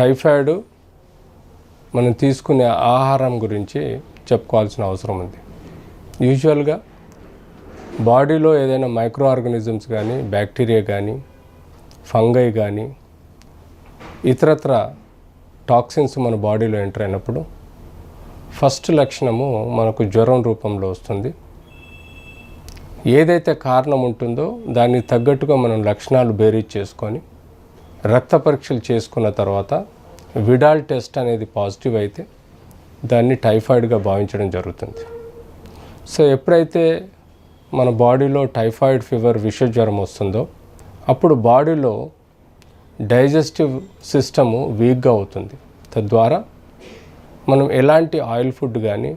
Typhoid మనం తీసుకునే ఆహారం గురించి చెప్పుకోవాల్సిన అవసరం ఉంది. యూజువల్గా బాడీలో ఏదైనా మైక్రో ఆర్గానిజమ్స్ కానీ బ్యాక్టీరియా కానీ ఫంగై కానీ ఇతరత్ర టాక్సిన్స్ మన బాడీలో ఎంటర్ అయినప్పుడు ఫస్ట్ లక్షణము మనకు జ్వరం రూపంలో వస్తుంది. ఏదైతే కారణం ఉంటుందో దానికి తగ్గట్టుగా మనం లక్షణాలు బేరీజ్ చేసుకొని రక్త పరీక్షలు చేసుకున్న తర్వాత విడాల్ టెస్ట్ అనేది పాజిటివ్ అయితే దాన్ని టైఫాయిడ్గా భావించడం జరుగుతుంది. సో ఎప్పుడైతే మన బాడీలో టైఫాయిడ్ ఫీవర్ విష జ్వరం వస్తుందో అప్పుడు బాడీలో డైజెస్టివ్ సిస్టము వీక్గా అవుతుంది. తద్వారా మనం ఎలాంటి ఆయిల్ ఫుడ్ కానీ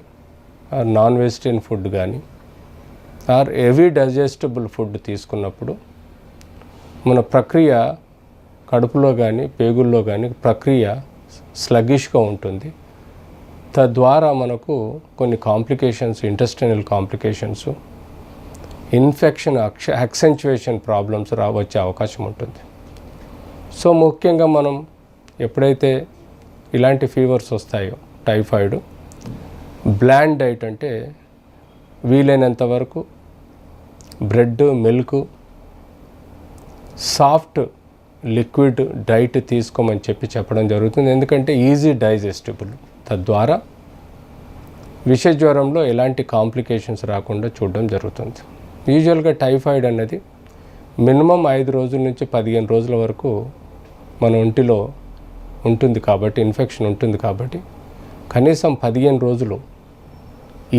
ఆర్ నాన్ వెజిటేరియన్ ఫుడ్ కానీ ఆర్ హెవీ డైజెస్టబుల్ ఫుడ్ తీసుకున్నప్పుడు మన ప్రక్రియ కడుపులో కానీ పేగుల్లో కానీ ప్రక్రియ స్లగిష్గా ఉంటుంది. తద్వారా మనకు కొన్ని కాంప్లికేషన్స్ ఇంటెస్టినల్ కాంప్లికేషన్స్ ఇన్ఫెక్షన్ అక్ష యాక్సెంచువేషన్ ప్రాబ్లమ్స్ రా వచ్చే అవకాశం ఉంటుంది. సో ముఖ్యంగా మనం ఎప్పుడైతే ఇలాంటి ఫీవర్స్ వస్తాయో టైఫాయిడ్ బ్లాండ్ డైట్ అంటే వీలైనంత వరకు bread milk soft liquid diet తీసుకోమని చెప్పి చెప్పడం జరుగుతుంది. ఎందుకంటే ఈజీ డైజెస్టిబుల్ తద్వారా విష జ్వరంలో ఎలాంటి కాంప్లికేషన్స్ రాకుండా చూడడం జరుగుతుంది. యూజువల్గా టైఫాయిడ్ అన్నది మినిమం ఐదు రోజుల నుంచి పదిహేను రోజుల వరకు మన ఒంటిలో ఉంటుంది కాబట్టి ఇన్ఫెక్షన్ ఉంటుంది కాబట్టి కనీసం పదిహేను రోజులు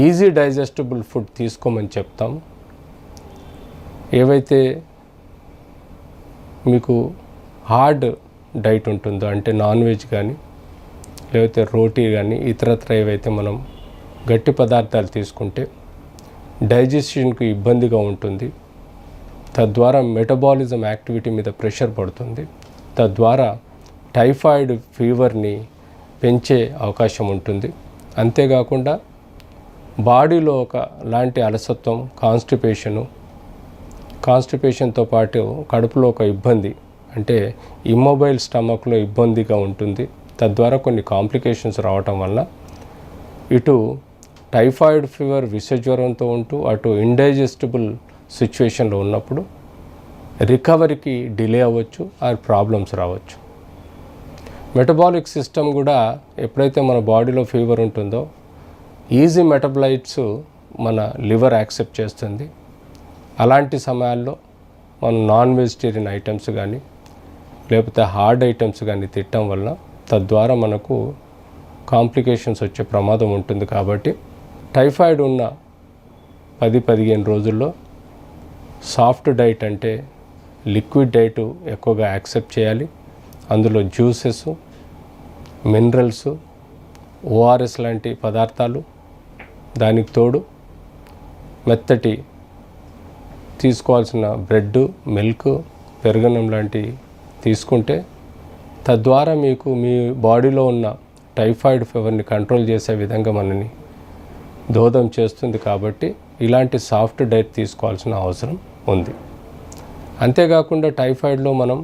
ఈజీ డైజెస్టబుల్ ఫుడ్ తీసుకోమని చెప్తాము ఏవైతే మీకు హార్డ్ డైట్ ఉంటుందో అంటే నాన్ వెజ్ కానీ లేకపోతే రోటీ కానీ ఇతరత్ర ఏవైతే మనం గట్టి పదార్థాలు తీసుకుంటే డైజెషన్కి ఇబ్బందిగా ఉంటుంది. తద్వారా మెటబాలిజం యాక్టివిటీ మీద ప్రెషర్ పడుతుంది. తద్వారా టైఫాయిడ్ ఫీవర్ని పెంచే అవకాశం ఉంటుంది. అంతేకాకుండా బాడీలో ఒక లాంటి అలసత్వం కాన్స్టిపేషను కాన్స్టిపేషన్తో పాటు కడుపులో ఒక ఇబ్బంది అంటే ఇమ్మొబైల్ స్టమక్లో ఇబ్బందిగా ఉంటుంది. తద్వారా కొన్ని కాంప్లికేషన్స్ రావటం వల్ల ఇటు టైఫాయిడ్ ఫీవర్ విషజ్వరంతో ఉంటూ అటు ఇండైజెస్టిబుల్ సిచ్యువేషన్లో ఉన్నప్పుడు రికవరీకి డిలే అవ్వచ్చు ఆర్ ప్రాబ్లమ్స్ రావచ్చు. మెటబాలిక్ సిస్టమ్ కూడా ఎప్పుడైతే మన బాడీలో ఫీవర్ ఉంటుందో ఈజీ మెటబలైట్స్ మన లివర్ యాక్సెప్ట్ చేస్తుంది. అలాంటి సమయాల్లో మనం నాన్ వెజిటేరియన్ ఐటమ్స్ కానీ లేకపోతే హార్డ్ ఐటమ్స్ కానీ తిట్టడం వల్ల తద్వారా మనకు కాంప్లికేషన్స్ వచ్చే ప్రమాదం ఉంటుంది కాబట్టి టైఫాయిడ్ ఉన్న పది పదిహేను రోజుల్లో సాఫ్ట్ డైట్ అంటే లిక్విడ్ డైట్ ఎక్కువగా యాక్సెప్ట్ చేయాలి. అందులో జ్యూసెస్ మినరల్స్ ఓఆర్ఎస్ లాంటి పదార్థాలు దానికి తోడు మెత్తటి తీసుకోవాల్సిన బ్రెడ్ మిల్క్ పెరుగన్నం లాంటి తీసుకుంటే తద్వారా మీకు మీ బాడీలో ఉన్న టైఫాయిడ్ ఫీవర్ని కంట్రోల్ చేసే విధంగా మనని దోదం చేస్తుంది కాబట్టి ఇలాంటి సాఫ్ట్ డైట్ తీసుకోవాల్సిన అవసరం ఉంది. అంతేకాకుండా టైఫాయిడ్లో మనం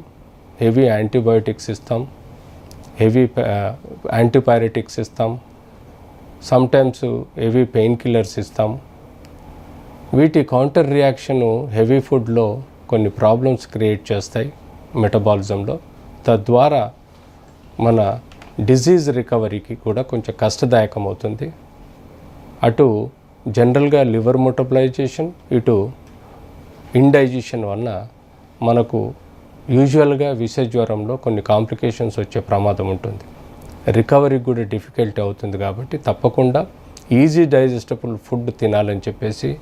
హెవీ యాంటీబయోటిక్స్ ఇస్తాం హెవీ యాంటీపైరెటిక్స్ ఇస్తాం సమ్టైమ్స్ హెవీ పెయిన్ కిల్లర్స్ ఇస్తాం. వీటి కౌంటర్ రియాక్షన్ హెవీ ఫుడ్లో కొన్ని ప్రాబ్లమ్స్ క్రియేట్ చేస్తాయి. మెటబాలిజంలో తద్వారా మన డిజీజ్ రికవరీకి కూడా కొంచెం కష్టదాయకం అవుతుంది అటు జనరల్గా లివర్ మోటబలైజేషన్ ఇటు ఇండైజెషన్ వలన మనకు యూజువల్గా విషజ్వరంలో కొన్ని కాంప్లికేషన్స్ వచ్చే ప్రమాదం ఉంటుంది. రికవరీ కూడా డిఫికల్టీ అవుతుంది కాబట్టి తప్పకుండా ఈజీ డైజెస్టబుల్ ఫుడ్ తినాలని చెప్పేసి